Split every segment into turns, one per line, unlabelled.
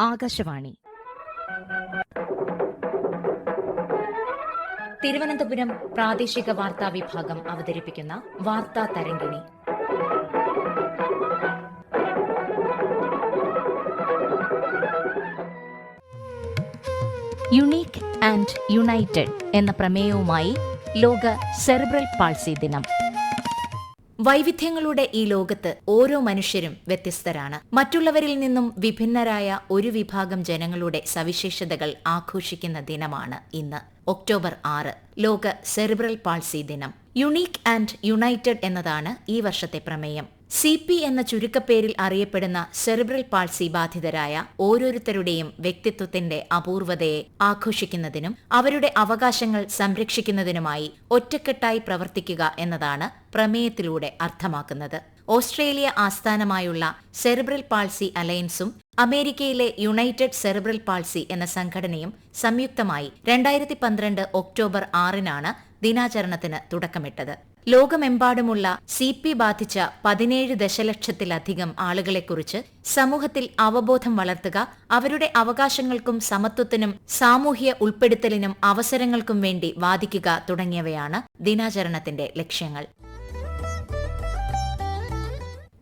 ആകാശവാണി. തിരുവനന്തപുരം പ്രാദേശിക വാർത്താ വിഭാഗം അവതരിപ്പിക്കുന്ന വാർത്താ തരംഗിണി. യുണീക്ക് ആൻഡ് യുണൈറ്റഡ് എന്ന പ്രമേയവുമായി ലോക സെറിബ്രൽ പാൾസി ദിനം. വൈവിധ്യങ്ങളുടെ ഈ ലോകത്ത് ഓരോ മനുഷ്യരും വ്യത്യസ്തരാണ്. മറ്റുള്ളവരിൽ നിന്നും വിഭിന്നരായ ഒരു വിഭാഗം ജനങ്ങളുടെ സവിശേഷതകൾ ആഘോഷിക്കുന്ന ദിനമാണ് ഇന്ന് ഒക്ടോബർ ആറ് ലോക സെറിബ്രൽ പാൾസി ദിനം. യുണീക്ക് ആൻഡ് യുണൈറ്റഡ് എന്നതാണ് ഈ വർഷത്തെ പ്രമേയം. സി പി എന്ന ചുരുക്കപ്പേരിൽ അറിയപ്പെടുന്ന സെറിബ്രൽ പാൾസി ബാധിതരായ ഓരോരുത്തരുടെയും വ്യക്തിത്വത്തിന്റെ അപൂർവതയെ ആഘോഷിക്കുന്നതിനും അവരുടെ അവകാശങ്ങൾ സംരക്ഷിക്കുന്നതിനുമായി ഒറ്റക്കെട്ടായി പ്രവർത്തിക്കുക എന്നതാണ് പ്രമേയത്തിലൂടെ അർത്ഥമാക്കുന്നത്. ഓസ്ട്രേലിയ ആസ്ഥാനമായുള്ള സെറിബ്രൽ പാൾസി അലയൻസും അമേരിക്കയിലെ യുണൈറ്റഡ് സെറിബ്രൽ പാൾസി എന്ന സംഘടനയും സംയുക്തമായി രണ്ടായിരത്തി പന്ത്രണ്ട് ഒക്ടോബർ ആറിനാണ് ദിനാചരണത്തിന് തുടക്കമിട്ടത്. ലോകമെമ്പാടുമുള്ള സി പി ബാധിച്ച പതിനേഴ് ദശലക്ഷത്തിലധികം ആളുകളെക്കുറിച്ച് സമൂഹത്തിൽ അവബോധം വളർത്തുക അവരുടെ അവകാശങ്ങൾക്കും സമത്വത്തിനും സാമൂഹ്യ ഉൾപ്പെടുത്തലിനും അവസരങ്ങൾക്കും വേണ്ടി വാദിക്കുക തുടങ്ങിയവയാണ് ദിനാചരണത്തിന്റെ ലക്ഷ്യങ്ങൾ.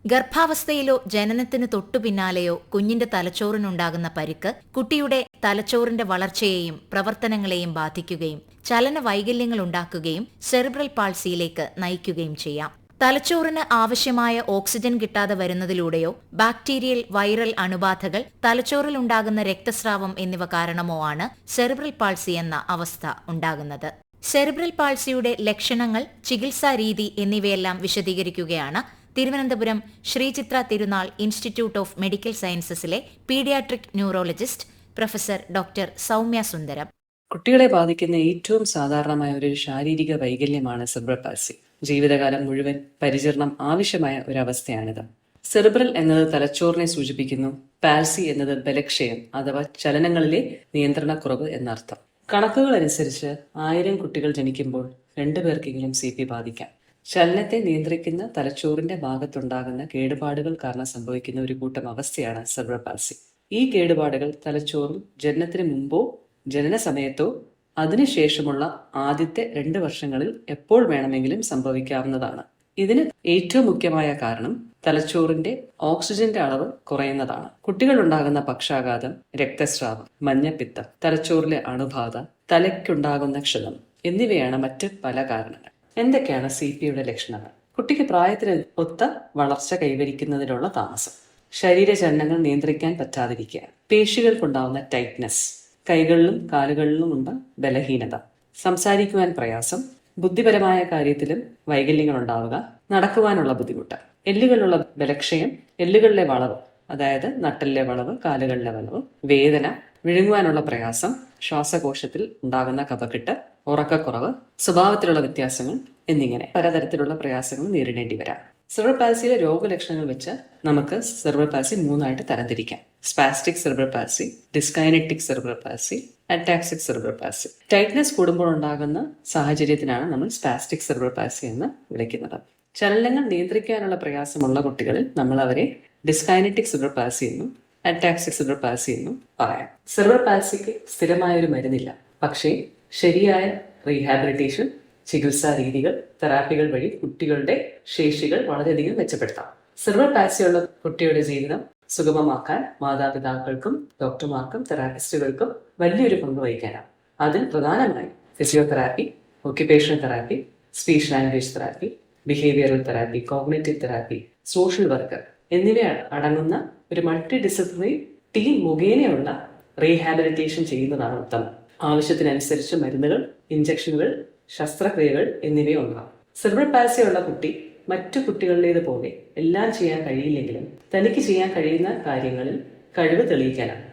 ഗർഭാവസ്ഥയിലോ ജനനത്തിന് തൊട്ടു പിന്നാലെയോ കുഞ്ഞിന്റെ തലച്ചോറിനുണ്ടാകുന്ന പരിക്ക് കുട്ടിയുടെ തലച്ചോറിന്റെ വളർച്ചയെയും പ്രവർത്തനങ്ങളെയും ബാധിക്കുകയും ചലന വൈകല്യങ്ങൾ ഉണ്ടാക്കുകയും സെറിബ്രൽ പാൾസിയിലേക്ക് നയിക്കുകയും ചെയ്യാം. തലച്ചോറിന് ആവശ്യമായ ഓക്സിജൻ കിട്ടാതെ വരുന്നതിലൂടെയോ ബാക്ടീരിയൽ വൈറൽ അണുബാധകൾ തലച്ചോറിൽ ഉണ്ടാകുന്ന രക്തസ്രാവം എന്നിവ കാരണമോ ആണ് സെറിബ്രൽ പാൾസി എന്ന അവസ്ഥ ഉണ്ടാകുന്നത്. സെറിബ്രൽ പാൾസിയുടെ ലക്ഷണങ്ങൾ ചികിത്സാ രീതി എന്നിവയെല്ലാം വിശദീകരിക്കുകയാണ് Thiruvananthapuram Sree Chitra Tirunal institute of medical സയൻസസിലെ paediatric neurologist professor doctor Soumya Sundaram.
കുട്ടികളെ ബാധിക്കുന്ന ഏറ്റവും സാധാരണമായ ഒരു ശാരീരിക വൈകല്യമാണ് സെറിബ്രൽ പാൽസി ജീവിതകാലം മുഴുവൻ പരിചരണം ആവശ്യമായ ഒരവസ്ഥയാണിത്. സെറിബ്രൽ എന്നത് തലച്ചോറിനെ സൂചിപ്പിക്കുന്നു. പാൽസി എന്നത് ബലക്ഷയം അഥവാ ചലനങ്ങളിലെ നിയന്ത്രണക്കുറവ് എന്നർത്ഥം. കണക്കുകൾ അനുസരിച്ച് ആയിരം കുട്ടികൾ ജനിക്കുമ്പോൾ രണ്ടു പേർക്കെങ്കിലും സി പി ബാധിക്കാം. ചലനത്തെ നിയന്ത്രിക്കുന്ന തലച്ചോറിന്റെ ഭാഗത്തുണ്ടാകുന്ന കേടുപാടുകൾ കാരണം സംഭവിക്കുന്ന ഒരു കൂട്ടം അവസ്ഥയാണ് സെറിബ്രൽ പാൽസി ഈ കേടുപാടുകൾ തലച്ചോറും ജനനത്തിന് മുമ്പോ ജനന സമയത്തോ അതിനുശേഷമുള്ള ആദ്യത്തെ രണ്ട് വർഷങ്ങളിൽ എപ്പോൾ വേണമെങ്കിലും സംഭവിക്കാവുന്നതാണ്. ഇതിന് ഏറ്റവും മുഖ്യമായ കാരണം തലച്ചോറിന്റെ ഓക്സിജന്റെ അളവ് കുറയുന്നതാണ്. കുട്ടികളുണ്ടാകുന്ന പക്ഷാഘാതം രക്തസ്രാവം മഞ്ഞപ്പിത്തം തലച്ചോറിലെ അണുബാധ തലയ്ക്കുണ്ടാകുന്ന ക്ഷതം എന്നിവയാണ് മറ്റ് പല കാരണങ്ങൾ. എന്തൊക്കെയാണ് സി പിയുടെ ലക്ഷണങ്ങൾ? കുട്ടിക്ക് പ്രായത്തിന് ഒത്ത വളർച്ച കൈവരിക്കുന്നതിനുള്ള താമസം. ശരീരചലനങ്ങൾ നിയന്ത്രിക്കാൻ പറ്റാതിരിക്കുക പേശികൾക്കുണ്ടാകുന്ന ടൈറ്റ്നസ് കൈകളിലും കാലുകളിലും ഉണ്ട് ബലഹീനത. സംസാരിക്കുവാൻ പ്രയാസം ബുദ്ധിപരമായ കാര്യത്തിലും വൈകല്യങ്ങൾ ഉണ്ടാവുക നടക്കുവാനുള്ള ബുദ്ധിമുട്ട്. എല്ലുകളിലുള്ള ബലക്ഷയം എല്ലുകളിലെ വളവ് അതായത് നട്ടലിലെ വളവ് കാലുകളിലെ വളവ് വേദന വിഴുങ്ങുവാനുള്ള പ്രയാസം ശ്വാസകോശത്തിൽ ഉണ്ടാകുന്ന കഫക്കെട്ട് ഉറക്കക്കുറവ് സ്വഭാവത്തിലുള്ള വ്യത്യാസങ്ങൾ എന്നിങ്ങനെ പലതരത്തിലുള്ള പ്രയാസങ്ങൾ നേരിടേണ്ടി വരാം. സെർവൽ പാൽസിയിലെ രോഗലക്ഷണങ്ങൾ വെച്ച് നമുക്ക് സെർവൽ പാൽസി മൂന്നായിട്ട് തരംതിരിക്കാം. Spastic cerebral palsy dyskinetic cerebral palsy ataxic cerebral palsy tightness കൂടുമ്പോൾ ഉണ്ടാകുന്ന സാഹചര്യത്തിനാണ് നമ്മൾ സ്പാസ്റ്റിക് സെർബ്രൽ പാസി എന്ന് വിളിക്കുന്നത്. ചലനങ്ങൾ നിയന്ത്രിക്കാനുള്ള പ്രയാസമുള്ള കുട്ടികളിൽ നമ്മൾ അവരെ ഡിസ്കൈനറ്റിക് സെർബ്രൽ പാസി എന്നും അറ്റാക്സിക് സെർബ്രൽ പാസി എന്നും പറയാം. സെർബ്രൽ പാസിക്ക് സ്ഥിരമായ ഒരു മരുന്നില്ല. പക്ഷേ ശരിയായ റീഹാബിലിറ്റേഷൻ ചികിത്സാ രീതികൾ തെറാപ്പികൾ വഴി കുട്ടികളുടെ ശേഷികൾ വളരെയധികം മെച്ചപ്പെടുത്താം. സെർബ്രൽ പാസിയുള്ള കുട്ടിയുടെ ജീവിതം സുഗമമാക്കാൻ മാതാപിതാക്കൾക്കും ഡോക്ടർമാർക്കും തെറാപ്പിസ്റ്റുകൾക്കും വലിയൊരു പങ്ക് വഹിക്കാനാണ്. അതിൽ പ്രധാനമായും physiotherapy occupational therapy speech language therapy behavioural therapy cognitive therapy social worker എന്നിവ അടങ്ങുന്ന ഒരു മൾട്ടി ഡിസിപ്ലിനറി ടീം മുഖേനയുള്ള റീഹാബിലിറ്റേഷൻ ചെയ്യുന്നതാണ് ഉത്തമം. ആവശ്യത്തിനനുസരിച്ച് മരുന്നുകൾ ഇഞ്ചക്ഷനുകൾ ശസ്ത്രക്രിയകൾ എന്നിവയും ഉണ്ടാകും സെർബ്രൽ ഉള്ള കുട്ടി മറ്റു കുട്ടികളുടേത് പോലെ എല്ലാം ചെയ്യാൻ കഴിയില്ലെങ്കിലും തനിക്ക് ചെയ്യാൻ കഴിയുന്ന കാര്യങ്ങളിൽ കഴിവ് തെളിയിക്കാനാണ്.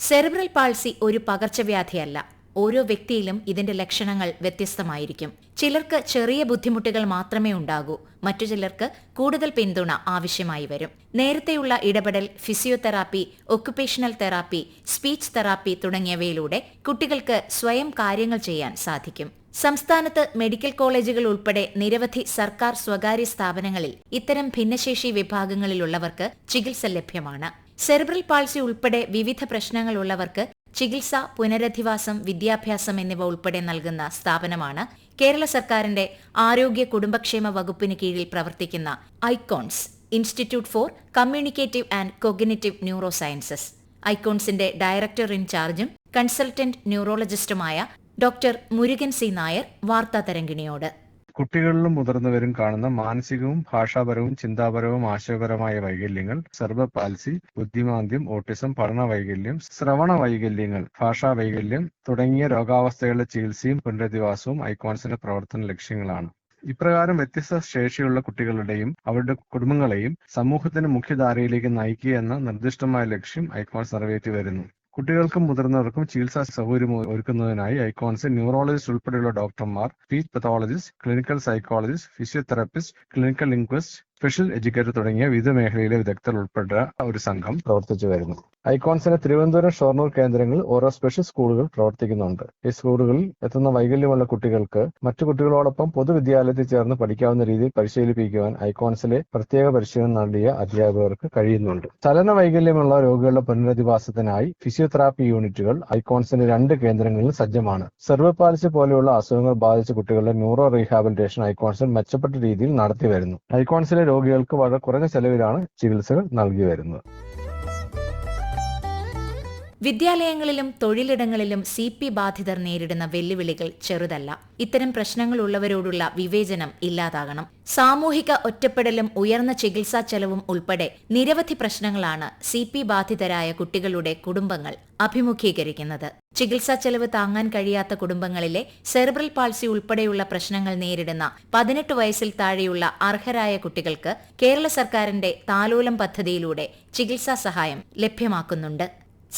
സെറിബ്രൽ പാൾസി ഒരു പകർച്ചവ്യാധിയല്ല. ഓരോ വ്യക്തിയിലും ഇതിന്റെ ലക്ഷണങ്ങൾ വ്യത്യസ്തമായിരിക്കും. ചിലർക്ക് ചെറിയ ബുദ്ധിമുട്ടുകൾ മാത്രമേ ഉണ്ടാകൂ. മറ്റു ചിലർക്ക് കൂടുതൽ പിന്തുണ ആവശ്യമായി വരും. നേരത്തെയുള്ള ഇടപെടൽ physiotherapy occupational therapy speech therapy തുടങ്ങിയവയിലൂടെ കുട്ടികൾക്ക് സ്വയം കാര്യങ്ങൾ ചെയ്യാൻ സാധിക്കും. സംസ്ഥാനത്ത് മെഡിക്കൽ കോളേജുകൾ ഉൾപ്പെടെ നിരവധി സർക്കാർ സ്വകാര്യ സ്ഥാപനങ്ങളിൽ ഇത്തരം ഭിന്നശേഷി വിഭാഗങ്ങളിലുള്ളവർക്ക് ചികിത്സ ലഭ്യമാണ്. സെറിബ്രൽ പാൾസി ഉൾപ്പെടെ വിവിധ പ്രശ്നങ്ങളുള്ളവർക്ക് ചികിത്സ പുനരധിവാസം വിദ്യാഭ്യാസം എന്നിവ ഉൾപ്പെടെ നൽകുന്ന സ്ഥാപനമാണ് കേരള സർക്കാരിന്റെ ആരോഗ്യ കുടുംബക്ഷേമ വകുപ്പിന് കീഴിൽ പ്രവർത്തിക്കുന്ന ICONS institute for communicative and cognitive neuro sciences ഐക്കോൺസിന്റെ director ഇൻചാർജും കൺസൾട്ടന്റ് ന്യൂറോളജിസ്റ്റുമായ ഡോക്ടർ മുരുകൻ സി നായർ വാർത്താ തരംഗിണിയോട്.
കുട്ടികളിലും മുതിർന്നവരും കാണുന്ന മാനസികവും ഭാഷാപരവും ചിന്താപരവും ആശയപരമായ വൈകല്യങ്ങൾ സെർബ പാൽസി ബുദ്ധിമാന്ദ്യം ഓട്ടിസം പഠന വൈകല്യം ശ്രവണ വൈകല്യങ്ങൾ ഭാഷാ വൈകല്യം തുടങ്ങിയ രോഗാവസ്ഥകളുടെ ചികിത്സയും പുനരധിവാസവും ഐക്കോൺസിന്റെ പ്രവർത്തന ലക്ഷ്യങ്ങളാണ്. ഇപ്രകാരം വ്യത്യസ്ത ശേഷിയുള്ള കുട്ടികളുടെയും അവരുടെ കുടുംബങ്ങളെയും സമൂഹത്തിന്റെ മുഖ്യധാരയിലേക്ക് നയിക്കുക എന്ന നിർദ്ദിഷ്ടമായ ലക്ഷ്യം ഐക്കോൺ സർവേറ്റ് വരുന്നു. കുട്ടികൾക്കും മുതിർന്നവർക്കും ചികിത്സാ സൗകര്യം ഒരുക്കുന്നതിനായി ഐക്കോൺസ് ന്യൂറോളജിസ്റ്റ് ഉൾപ്പെടെയുള്ള ഡോക്ടർമാർ speech pathologist clinical psychologist physiotherapist clinical linguist special educator തുടങ്ങിയ വിവിധ മേഖലയിലെ വിദഗ്ധർ ഉൾപ്പെട്ട ഒരു സംഘം പ്രവർത്തിച്ചു വരുന്നു. ഐക്കോൺസിന് തിരുവനന്തപുരം ഷൊർണൂർ കേന്ദ്രങ്ങളിൽ ഓരോ സ്പെഷ്യൽ സ്കൂളുകൾ പ്രവർത്തിക്കുന്നുണ്ട്. ഈ സ്കൂളുകളിൽ എത്തുന്ന വൈകല്യമുള്ള കുട്ടികൾക്ക് മറ്റു കുട്ടികളോടൊപ്പം പൊതുവിദ്യാലയത്തിൽ ചേർന്ന് പഠിക്കാവുന്ന രീതിയിൽ പരിശീലിപ്പിക്കുവാൻ ഐക്കോൺസിലെ പ്രത്യേക പരിശീലനം നൽകിയ അധ്യാപകർക്ക് കഴിയുന്നുണ്ട്. ചലന വൈകല്യമുള്ള രോഗികളുടെ പുനരധിവാസത്തിനായി ഫിസിയോതെറാപ്പി യൂണിറ്റുകൾ ഐക്കോൺസിന്റെ രണ്ട് കേന്ദ്രങ്ങളിൽ സജ്ജമാണ്. സെർവപാലിസി പോലെയുള്ള അസുഖങ്ങൾ ബാധിച്ച കുട്ടികളുടെ ന്യൂറോ റീഹാബിലിറ്റേഷൻ ഐക്കോൺസിൽ മെച്ചപ്പെട്ട രീതിയിൽ നടത്തി വരുന്നു. ഐക്കോൺസിലെ രോഗികൾക്ക് വളരെ കുറഞ്ഞ ചെലവിലാണ് ചികിത്സകൾ നൽകി വരുന്നത്.
വിദ്യാലയങ്ങളിലും തൊഴിലിടങ്ങളിലും സി പി ബാധിതർ നേരിടുന്ന വെല്ലുവിളികൾ ചെറുതല്ല. ഇത്തരം പ്രശ്നങ്ങളുള്ളവരോടുള്ള വിവേചനം ഇല്ലാതാകണം. സാമൂഹിക ഒറ്റപ്പെടലും ഉയർന്ന ചികിത്സാ ചെലവും ഉൾപ്പെടെ നിരവധി പ്രശ്നങ്ങളാണ് സി പി ബാധിതരായ കുട്ടികളുടെ കുടുംബങ്ങൾ അഭിമുഖീകരിക്കുന്നത്. ചികിത്സാ ചെലവ് താങ്ങാൻ കഴിയാത്ത കുടുംബങ്ങളിലെ സെർബ്രൽ പാൾസി ഉൾപ്പെടെയുള്ള പ്രശ്നങ്ങൾ നേരിടുന്ന പതിനെട്ട് വയസ്സിൽ താഴെയുള്ള അർഹരായ കുട്ടികൾക്ക് കേരള സർക്കാരിന്റെ താലോലം പദ്ധതിയിലൂടെ ചികിത്സാ സഹായം ലഭ്യമാക്കുന്നുണ്ട്.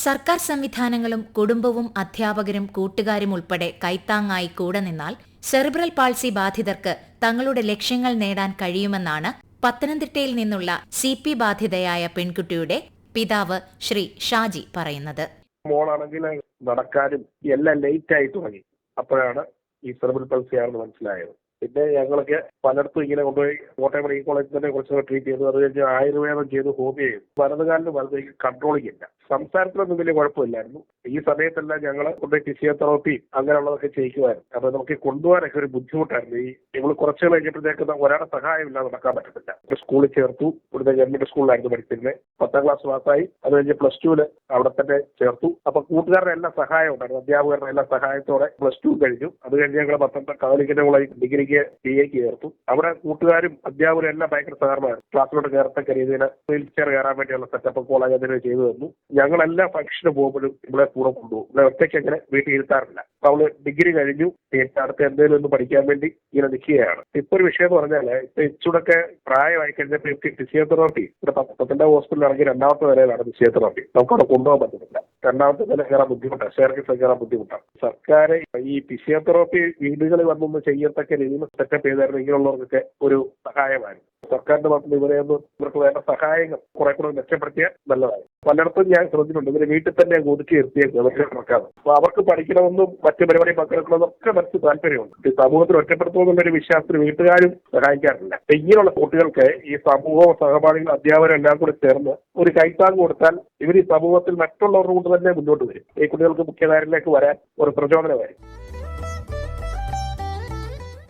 സർക്കാർ സംവിധാനങ്ങളും കുടുംബവും അധ്യാപകരും കൂട്ടുകാരും ഉൾപ്പെടെ കൈത്താങ്ങായി കൂടെ നിന്നാൽ സെറിബ്രൽ പാൾസി ബാധിതർക്ക് തങ്ങളുടെ ലക്ഷ്യങ്ങൾ നേടാൻ കഴിയുമെന്നാണ് പത്തനംതിട്ടയിൽ നിന്നുള്ള സി പി ബാധിതയായ പെൺകുട്ടിയുടെ പിതാവ് ശ്രീ ഷാജി പറയുന്നത്.
മോളാണെങ്കിൽ നടക്കാനും എല്ലാം ലേറ്റ് ആയി തുടങ്ങി. അപ്പോഴാണ് ഈ സെറിബ്രൽ പൾസി ആണെന്ന് മനസ്സിലായത്. പിന്നെ ഞങ്ങൾക്ക് പലയിടത്തും ഇങ്ങനെ കൊണ്ടുപോയി കോട്ടയം മെഡിക്കൽ കോളേജിൽ തന്നെ കുറച്ചൊക്കെ ട്രീറ്റ് ചെയ്തു അത് കഴിഞ്ഞ് ആയുർവേദം ചെയ്തു ഹോമിയോ വലതുകാലിന് വലത് കൺട്രോളിംഗ് ഇല്ല. സംസാരത്തിലൊന്നും വലിയ കുഴപ്പമില്ലായിരുന്നു. ഈ സമയത്തെല്ലാം ഞങ്ങൾ കൊണ്ട് ഫിസിയോതെറാപ്പി അങ്ങനെയുള്ളതൊക്കെ ചെയ്യിക്കുമായിരുന്നു. അപ്പൊ നമുക്ക് കൊണ്ടുപോകാനൊക്കെ ഒരു ബുദ്ധിമുട്ടായിരുന്നു. ഈ ഇവൾ കുറച്ച് കഴിഞ്ഞപ്പോഴത്തേക്ക് ഒരാളുടെ സഹായം ഇല്ലാതെ നടക്കാൻ പറ്റത്തില്ല. ഒരു സ്കൂളിൽ ചേർത്തു. ഇവിടുത്തെ ഗവൺമെന്റ് സ്കൂളിലായിരുന്നു പഠിച്ചിരുന്നത് പത്താം ക്ലാസ് പാസ്സായി. അത് കഴിഞ്ഞ് പ്ലസ് ടുവിൽ അവിടെ തന്നെ ചേർത്തു. അപ്പൊ കൂട്ടുകാരുടെ എല്ലാ സഹായം ഉണ്ടായിരുന്നു. അധ്യാപകരുടെ എല്ലാ സഹായത്തോടെ പ്ലസ് ടു കഴിഞ്ഞു. അത് കഴിഞ്ഞ് ഞങ്ങൾ പത്തനംതിട്ട കാലിക്കറ്റ് ഡിഗ്രിക്ക് ബി എക്ക് ചേർത്തു. അവിടെ കൂട്ടുകാരും അധ്യാപകരും എല്ലാം ഭയങ്കര സഹകരണമായിരുന്നു. ക്ലാസ്സിലോട്ട് കയറത്തക്ക രീതിയിൽ വീൽ ചെയർ കയറാൻ വേണ്ടിയുള്ള സെറ്റപ്പ് കോളേജ് അതിന് ചെയ്തു തന്നു. ഞങ്ങളെല്ലാ ഫംഗ്ഷന് പോകുമ്പോഴും ഇവിടെ കൂടെ കൊണ്ടുപോകും. ഇവിടെ ഒറ്റയ്ക്ക് അങ്ങനെ വീട്ടിൽ ഇരുത്താറില്ല. അപ്പൊ അവൾ ഡിഗ്രി കഴിഞ്ഞു. അടുത്ത് എന്തെങ്കിലും ഒന്ന് പഠിക്കാൻ വേണ്ടി ഇങ്ങനെ നിൽക്കുകയാണ് ഇപ്പൊ ഒരു വിഷയം എന്ന് പറഞ്ഞാൽ ഇപ്പൊ ഇച്ചൂടൊക്കെ പ്രായമായി കഴിഞ്ഞപ്പോ എനിക്ക് ഫിസിയോതെറാപ്പി ഇവിടെ പത്തനംതിട്ട ഹോസ്പിറ്റലിൽ ഇറങ്ങി രണ്ടാമത്തെ നിലയിലാണ് ഫിസിയോതെറാപ്പി നമുക്ക് അവിടെ കൊണ്ടുപോകാൻ പറ്റുന്നില്ല രണ്ടാമത്തെ നില കയറാൻ ബുദ്ധിമുട്ടാണ്. ഷെയർക്കിസ് കയറാൻ ബുദ്ധിമുട്ടാണ്. സർക്കാർ ഈ ഫിസിയോതെറാപ്പി വീടുകളിൽ വന്നൊന്ന് ചെയ്യത്തക്ക രീതിയിൽ സെറ്റപ്പ് ചെയ്തായിരുന്നു ഇങ്ങനെയുള്ളവർക്കൊക്കെ ഒരു സഹായമായിരുന്നു. സർക്കാരിന്റെ ഭാഗത്ത് നിന്ന് ഒന്ന് ഇവർക്ക് വേണ്ട സഹായങ്ങൾ കുറെ കൂടെ മെച്ചപ്പെടുത്തിയാൽ നല്ലതായി പലയിടത്തും ഞാൻ ശ്രദ്ധിച്ചിട്ടുണ്ട്. ഇവർ വീട്ടിൽ തന്നെ ഒതുക്കി നിർത്തിയേക്കും അവരുടെ മക്കളാണ് അപ്പൊ അവർക്ക് പഠിക്കണമെന്നും മറ്റ് പരിപാടി പങ്കെടുക്കണമെന്നും ഒക്കെ മനസ്സിൽ താല്പര്യമുണ്ട്. ഈ സമൂഹത്തിൽ ഒറ്റപ്പെടുത്തുമെന്നുള്ളൊരു വിശ്വാസത്തിന് വീട്ടുകാരും സഹായിക്കാറില്ല. ഇങ്ങനെയുള്ള കുട്ടികൾക്ക് ഈ സമൂഹ സഹപാഠികൾ അധ്യാപകരും എല്ലാം കൂടി ചേർന്ന് ഒരു കൈത്താങ് കൊടുത്താൽ ഇവർ ഈ സമൂഹത്തിൽ മറ്റുള്ളവരുടെ കൊണ്ട് തന്നെ മുന്നോട്ട് വരും. ഈ കുട്ടികൾക്ക് മുഖ്യധാരയിലേക്ക് വരാൻ ഒരു പ്രചോദനമായിരിക്കും.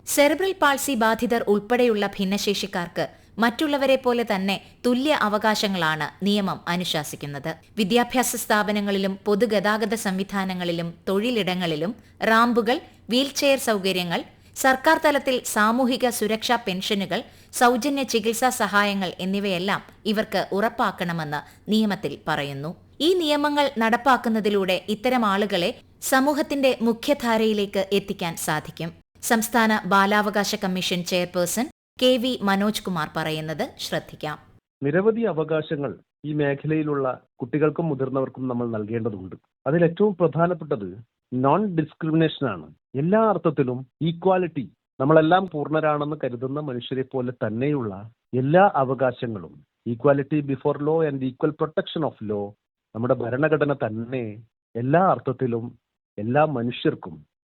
സെറിബ്രൽ പാൾസി ബാധിതർ ഉൾപ്പെടെയുള്ള ഭിന്നശേഷിക്കാർക്ക് മറ്റുള്ളവരെ പോലെ തന്നെ തുല്യ അവകാശങ്ങളാണ് നിയമം അനുശാസിക്കുന്നത്. വിദ്യാഭ്യാസ സ്ഥാപനങ്ങളിലും പൊതുഗതാഗത സംവിധാനങ്ങളിലും തൊഴിലിടങ്ങളിലും റാമ്പുകൾ വീൽചെയർ സൗകര്യങ്ങൾ സർക്കാർ തലത്തിൽ സാമൂഹിക സുരക്ഷാ പെൻഷനുകൾ സൗജന്യ ചികിത്സാ സഹായങ്ങൾ എന്നിവയെല്ലാം ഇവർക്ക് ഉറപ്പാക്കണമെന്ന് നിയമത്തിൽ പറയുന്നു. ഈ നിയമങ്ങൾ നടപ്പാക്കുന്നതിലൂടെ ഇത്തരം ആളുകളെ സമൂഹത്തിന്റെ മുഖ്യധാരയിലേക്ക് എത്തിക്കാൻ സാധിക്കും. സംസ്ഥാന ബാലാവകാശ commission chairperson K V Manoj Kumar പറയുന്നത് ശ്രദ്ധിക്കാം.
നിരവധി അവകാശങ്ങൾ ഈ മേഖലയിലുള്ള കുട്ടികൾക്കും മുതിർന്നവർക്കും നമ്മൾ നൽകേണ്ടതുണ്ട്. അതിൽ ഏറ്റവും പ്രധാനപ്പെട്ടത് നോൺ ഡിസ്ക്രിമിനേഷൻ ആണ്. എല്ലാ അർത്ഥത്തിലും ഈക്വാലിറ്റി നമ്മളെല്ലാം പൂർണരാണെന്ന് കരുതുന്ന മനുഷ്യരെ പോലെ തന്നെയുള്ള എല്ലാ അവകാശങ്ങളും equality before law and equal protection of law നമ്മുടെ ഭരണഘടന തന്നെ എല്ലാ അർത്ഥത്തിലും എല്ലാ മനുഷ്യർക്കും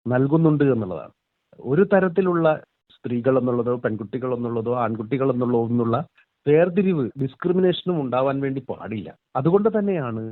നൽകുന്നുണ്ട് എന്നുള്ളതാണ്. ഒരു തരത്തിലുള്ള സ്ത്രീകൾ എന്നുള്ളതോ പെൺകുട്ടികൾ എന്നുള്ളതോ ആൺകുട്ടികൾ എന്നുള്ളതോ എന്നുള്ള വേർതിരിവ് ഡിസ്ക്രിമിനേഷനും ഉണ്ടാവാൻ വേണ്ടി പാടില്ല. അതുകൊണ്ട് തന്നെയാണ്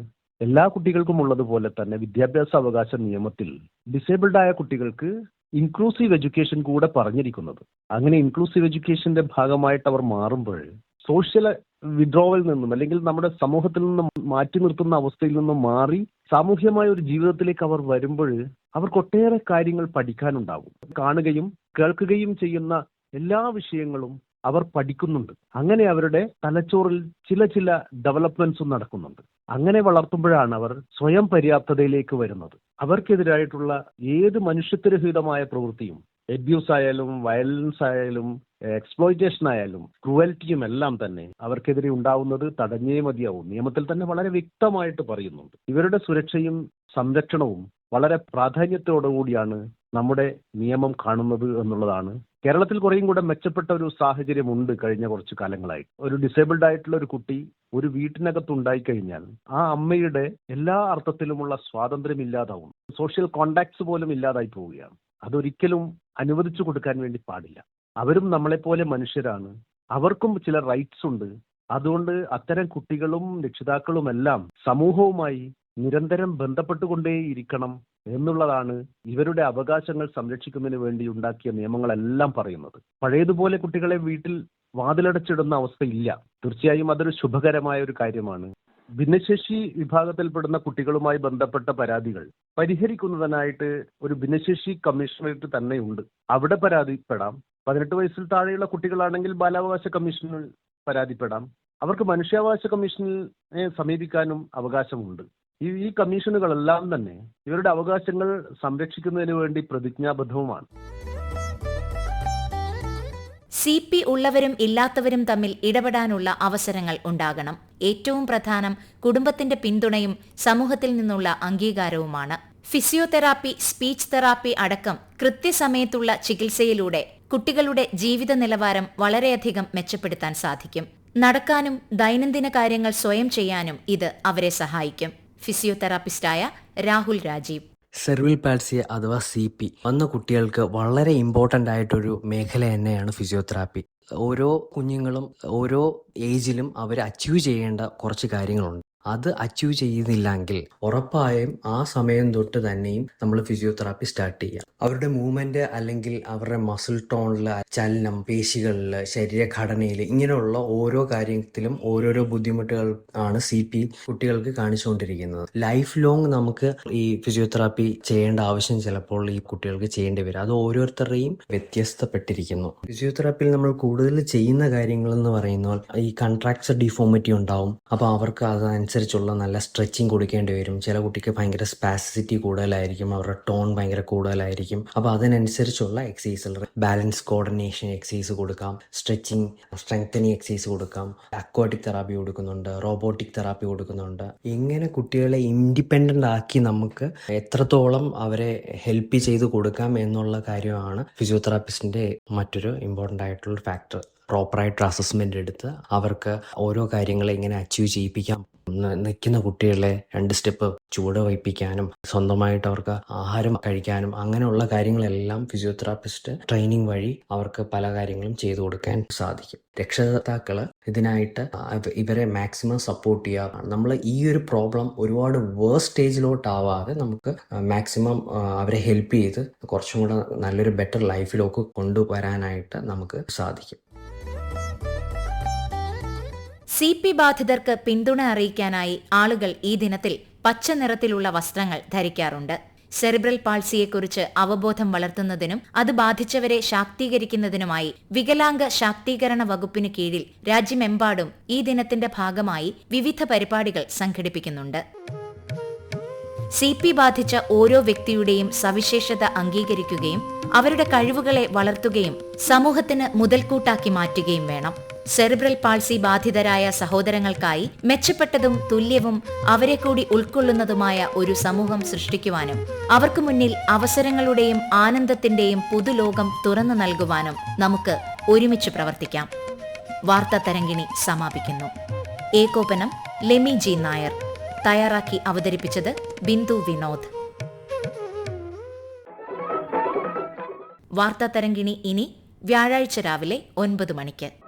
എല്ലാ കുട്ടികൾക്കും ഉള്ളതുപോലെ തന്നെ വിദ്യാഭ്യാസ അവകാശ നിയമത്തിൽ ഡിസേബിൾഡ് ആയ കുട്ടികൾക്ക് ഇൻക്ലൂസീവ് എഡ്യൂക്കേഷൻ കൂടെ പറഞ്ഞിരിക്കുന്നത്. അങ്ങനെ ഇൻക്ലൂസീവ് എഡ്യൂക്കേഷന്റെ ഭാഗമായിട്ട് അവർ മാറുമ്പോൾ സോഷ്യൽ വിഡ്രോവൽ നിന്നും അല്ലെങ്കിൽ നമ്മുടെ സമൂഹത്തിൽ നിന്നും മാറ്റി നിർത്തുന്ന അവസ്ഥയിൽ നിന്നും മാറി സാമൂഹ്യമായ ഒരു ജീവിതത്തിലേക്ക് അവർ വരുമ്പോൾ അവർക്ക് ഒട്ടേറെ കാര്യങ്ങൾ പഠിക്കാനുണ്ടാവും. കാണുകയും കേൾക്കുകയും ചെയ്യുന്ന എല്ലാ വിഷയങ്ങളും അവർ പഠിക്കുന്നുണ്ട്. അങ്ങനെ അവരുടെ തലച്ചോറിൽ ചില ചില ഡെവലപ്മെന്റ്സും നടക്കുന്നുണ്ട്. അങ്ങനെ വളർത്തുമ്പോഴാണ് അവർ സ്വയം പര്യാപ്തതയിലേക്ക് വരുന്നത്. അവർക്കെതിരായിട്ടുള്ള ഏത് മനുഷ്യത്വരഹിതമായ പ്രവൃത്തിയും എബ്യൂസ് ആയാലും വയലൻസ് ആയാലും എക്സ്പ്ലോയിറ്റേഷൻ ആയാലും ക്രൂവൽറ്റിയും എല്ലാം തന്നെ അവർക്കെതിരെ ഉണ്ടാവുന്നത് തടഞ്ഞേ മതിയാവും. നിയമത്തിൽ തന്നെ വളരെ വ്യക്തമായിട്ട് പറയുന്നുണ്ട്. ഇവരുടെ സുരക്ഷയും സംരക്ഷണവും വളരെ പ്രാധാന്യത്തോടുകൂടിയാണ് നമ്മുടെ നിയമം കാണുന്നത് എന്നുള്ളതാണ്. കേരളത്തിൽ കുറേയും കൂടെ മെച്ചപ്പെട്ട ഒരു സാഹചര്യമുണ്ട് കഴിഞ്ഞ കുറച്ച് കാലങ്ങളായി ഒരു ഡിസേബിൾഡ് ആയിട്ടുള്ള ഒരു കുട്ടി ഒരു വീട്ടിനകത്ത് ഉണ്ടായിക്കഴിഞ്ഞാൽ ആ അമ്മയുടെ എല്ലാ അർത്ഥത്തിലുമുള്ള സ്വാതന്ത്ര്യം ഇല്ലാതാവും സോഷ്യൽ കോണ്ടാക്ട്സ് പോലും ഇല്ലാതായി പോവുകയാണ്. അതൊരിക്കലും അനുവദിച്ചു കൊടുക്കാൻ വേണ്ടി പാടില്ല. അവരും നമ്മളെപ്പോലെ മനുഷ്യരാണ്. അവർക്കും ചില റൈറ്റ്സ് ഉണ്ട്. അതുകൊണ്ട് അത്തരം കുട്ടികളും രക്ഷിതാക്കളും എല്ലാം സമൂഹവുമായി നിരന്തരം ബന്ധപ്പെട്ടുകൊണ്ടേയിരിക്കണം എന്നുള്ളതാണ് ഇവരുടെ അവകാശങ്ങൾ സംരക്ഷിക്കുന്നതിന് വേണ്ടി ഉണ്ടാക്കിയ നിയമങ്ങളെല്ലാം പറയുന്നത്. പഴയതുപോലെ കുട്ടികളെ വീട്ടിൽ വാതിലടച്ചിടുന്ന അവസ്ഥയില്ല. തീർച്ചയായും അതൊരു ശുഭകരമായ ഒരു കാര്യമാണ്. ഭിന്നശേഷി വിഭാഗത്തിൽപ്പെടുന്ന കുട്ടികളുമായി ബന്ധപ്പെട്ട പരാതികൾ പരിഹരിക്കുന്നതിനായിട്ട് ഒരു ഭിന്നശേഷി കമ്മീഷണറേറ്റ് തന്നെയുണ്ട്. അവിടെ പരാതിപ്പെടാം. പതിനെട്ട് വയസ്സിൽ താഴെയുള്ള കുട്ടികളാണെങ്കിൽ ബാലാവകാശ കമ്മീഷനിൽ പരാതിപ്പെടാം. അവർക്ക് മനുഷ്യാവകാശ കമ്മീഷനെ സമീപിക്കാനും അവകാശമുണ്ട്. ഈ ഈ കമ്മീഷനുകളെല്ലാം തന്നെ ഇവരുടെ അവകാശങ്ങൾ സംരക്ഷിക്കുന്നതിന് വേണ്ടി പ്രതിജ്ഞാബദ്ധവുമാണ്.
സി പി ഉള്ളവരും ഇല്ലാത്തവരും തമ്മിൽ ഇടപെടാനുള്ള അവസരങ്ങൾ ഉണ്ടാകണം. ഏറ്റവും പ്രധാനം കുടുംബത്തിന്റെ പിന്തുണയും സമൂഹത്തിൽ നിന്നുള്ള അംഗീകാരവുമാണ്. ഫിസിയോതെറാപ്പി സ്പീച്ച് തെറാപ്പി അടക്കം കൃത്യസമയത്തുള്ള ചികിത്സയിലൂടെ കുട്ടികളുടെ ജീവിത നിലവാരം വളരെയധികം മെച്ചപ്പെടുത്താൻ സാധിക്കും. നടക്കാനും ദൈനംദിന കാര്യങ്ങൾ സ്വയം ചെയ്യാനും ഇത് അവരെ സഹായിക്കും. ഫിസിയോതെറാപ്പിസ്റ്റായ രാഹുൽ രാജീവ്.
സെർവിൽ പാൽസിയ അഥവാ സി പി വന്ന കുട്ടികൾക്ക് വളരെ ഇമ്പോർട്ടന്റ് ആയിട്ടൊരു മേഖല തന്നെയാണ് ഫിസിയോതെറാപ്പി. ഓരോ കുഞ്ഞുങ്ങളും ഓരോ ഏജിലും അവർ അച്ചീവ് ചെയ്യേണ്ട കുറച്ച് കാര്യങ്ങളുണ്ട്. അത് അച്ചീവ് ചെയ്യുന്നില്ലെങ്കിൽ ഉറപ്പായും ആ സമയം തൊട്ട് തന്നെയും നമ്മൾ ഫിസിയോതെറാപ്പി സ്റ്റാർട്ട് ചെയ്യാം. അവരുടെ മൂവ്മെന്റ് അല്ലെങ്കിൽ അവരുടെ മസിൽ ടോണിൽ ചലനം പേശികളിൽ ശരീരഘടനയിൽ ഇങ്ങനെയുള്ള ഓരോ കാര്യത്തിലും ഓരോരോ ബുദ്ധിമുട്ടുകൾ ആണ് സി പി കുട്ടികൾക്ക് കാണിച്ചുകൊണ്ടിരിക്കുന്നത്. ലൈഫ് ലോങ് നമുക്ക് ഈ ഫിസിയോതെറാപ്പി ചെയ്യേണ്ട ആവശ്യം ചിലപ്പോൾ ഈ കുട്ടികൾക്ക് ചെയ്യേണ്ടി വരും. അത് ഓരോരുത്തരുടെയും വ്യത്യസ്തപ്പെട്ടിരിക്കുന്നു. ഫിസിയോതെറാപ്പിയിൽ നമ്മൾ കൂടുതൽ ചെയ്യുന്ന കാര്യങ്ങൾ എന്ന് പറയുന്നത് ഈ കൺട്രാക്ചർ ഡിഫോമിറ്റി ഉണ്ടാവും. അപ്പോൾ അവർക്ക് അതനുസരിച്ചുള്ള നല്ല സ്ട്രെച്ചിങ് കൊടുക്കേണ്ടി വരും. ചില കുട്ടിക്ക് ഭയങ്കര സ്പാസിസിറ്റി കൂടുതലായിരിക്കും അവരുടെ ടോൺ ഭയങ്കര കൂടുതലായിരിക്കും. അപ്പോൾ അതിനനുസരിച്ചുള്ള എക്സസൈസ് ബാലൻസ് കോർഡിനേഷൻ എക്സസൈസ് കൊടുക്കാം. സ്ട്രെച്ചിങ് സ്ട്രെങ്തനിങ് എക്സസൈസ് കൊടുക്കാം. അക്വാട്ടിക് തെറാപ്പി കൊടുക്കുന്നുണ്ട് റോബോട്ടിക് തെറാപ്പി കൊടുക്കുന്നുണ്ട്. ഇങ്ങനെ കുട്ടികളെ ഇൻഡിപെൻഡന്റ് ആക്കി നമുക്ക് എത്രത്തോളം അവരെ ഹെൽപ്പ് ചെയ്ത് കൊടുക്കാം എന്നുള്ള കാര്യമാണ് ഫിസിയോതെറാപ്പിസ്റ്റിന്റെ മറ്റൊരു ഇമ്പോർട്ടന്റ് ആയിട്ടുള്ള ഫാക്ടർ പ്രോപ്പറായിട്ട് അസസ്മെന്റ് എടുത്ത് അവർക്ക് ഓരോ കാര്യങ്ങളെ ഇങ്ങനെ അച്ചീവ് ചെയ്യിപ്പിക്കാം. നിൽക്കുന്ന കുട്ടികളെ രണ്ട് സ്റ്റെപ്പ് ചുവട് വയ്പ്പിക്കാനും സ്വന്തമായിട്ട് അവർക്ക് ആഹാരം കഴിക്കാനും അങ്ങനെയുള്ള കാര്യങ്ങളെല്ലാം ഫിസിയോതെറാപ്പിസ്റ്റ് ട്രെയിനിങ് വഴി അവർക്ക് പല കാര്യങ്ങളും ചെയ്തു കൊടുക്കാൻ സാധിക്കും. രക്ഷകർത്താക്കൾ ഇതിനായിട്ട് ഇവരെ മാക്സിമം സപ്പോർട്ട് ചെയ്യുക. നമ്മൾ ഈ ഒരു പ്രോബ്ലം ഒരുപാട് വേഴ്സ് സ്റ്റേജിലോട്ടാവാതെ നമുക്ക് മാക്സിമം അവരെ ഹെൽപ്പ് ചെയ്ത് കുറച്ചും കൂടെ നല്ലൊരു ബെറ്റർ ലൈഫിലേക്ക് കൊണ്ടുവരാനായിട്ട് നമുക്ക് സാധിക്കും.
സി പി ബാധിതർക്ക് പിന്തുണ അറിയിക്കാനായി ആളുകൾ ഈ ദിനത്തിൽ പച്ച നിറത്തിലുള്ള വസ്ത്രങ്ങൾ ധരിക്കാറുണ്ട്. സെറിബ്രൽ പാൾസിയെക്കുറിച്ച് അവബോധം വളർത്തുന്നതിനും അത് ബാധിച്ചവരെ ശാക്തീകരിക്കുന്നതിനുമായി വികലാംഗ ശാക്തീകരണ വകുപ്പിനു കീഴിൽ രാജ്യമെമ്പാടും ഈ ദിനത്തിന്റെ ഭാഗമായി വിവിധ പരിപാടികൾ സംഘടിപ്പിക്കുന്നുണ്ട്. സി പി ബാധിച്ച ഓരോ വ്യക്തിയുടെയും സവിശേഷത അംഗീകരിക്കുകയും അവരുടെ കഴിവുകളെ വളർത്തുകയും സമൂഹത്തിന് മുതൽക്കൂട്ടാക്കി മാറ്റുകയും വേണം. സെറിബ്രൽ പാൾസി ബാധിതരായ സഹോദരങ്ങൾക്കായി മെച്ചപ്പെട്ടതും തുല്യവും അവരെ കൂടി ഉൾക്കൊള്ളുന്നതുമായ ഒരു സമൂഹം സൃഷ്ടിക്കുവാനും അവർക്ക് മുന്നിൽ അവസരങ്ങളുടെയും ആനന്ദത്തിന്റെയും പുതുലോകം തുറന്നു നൽകുവാനും നമുക്ക് ഒരുമിച്ച് പ്രവർത്തിക്കാം. വാർത്താ തരംഗിണി സമാപിക്കുന്നു. ഏകോപനം ലെമി ജി നായർ. തയ്യാറാക്കി അവതരിപ്പിച്ചത് ബിന്ദു വിനോദ്. വാർത്താ തരംഗിണി ഇനി വ്യാഴാഴ്ച രാവിലെ ഒൻപത് മണിക്ക്.